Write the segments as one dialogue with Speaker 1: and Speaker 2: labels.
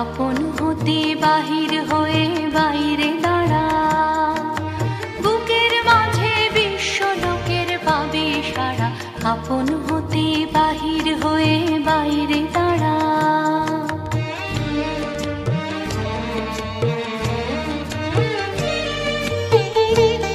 Speaker 1: আপন হতে বাহির হয়ে বাইরে দাঁড়া। বুকের মাঝে বিশ্ব লোকের পাবে সারা আপন হতে বাহির হয়ে বাইরে দাঁড়া। এই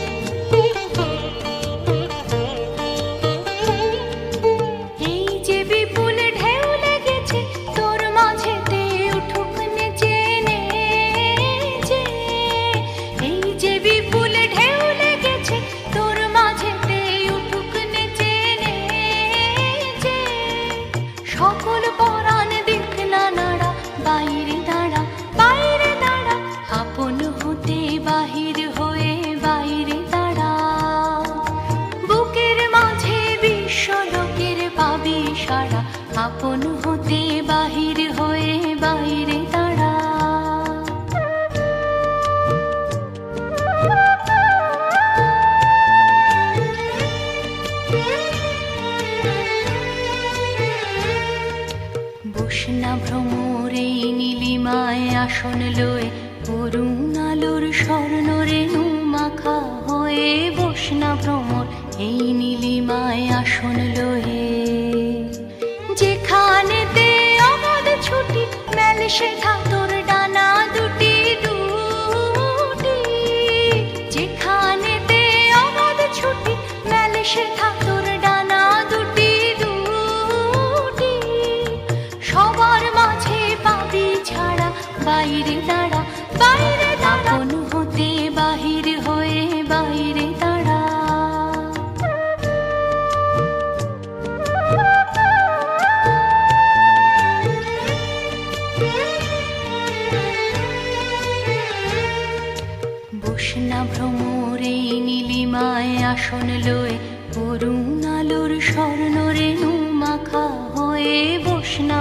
Speaker 1: আপন হতে বাহির হয়ে বাইরে দাঁড়া বসনা ভ্রমর এই নীলিমায় আসন লয়ে অরুণ আলোর স্বর্ণ রেণু মাখা হয়ে বসনা ভ্রমর এই নীলিমায় আসন লয়ে 是他 বসনা ভ্রমর নীলিমায় আসন লয়ে করুণালোর স্বর্ণ রেণু মাখা হয়ে বসনা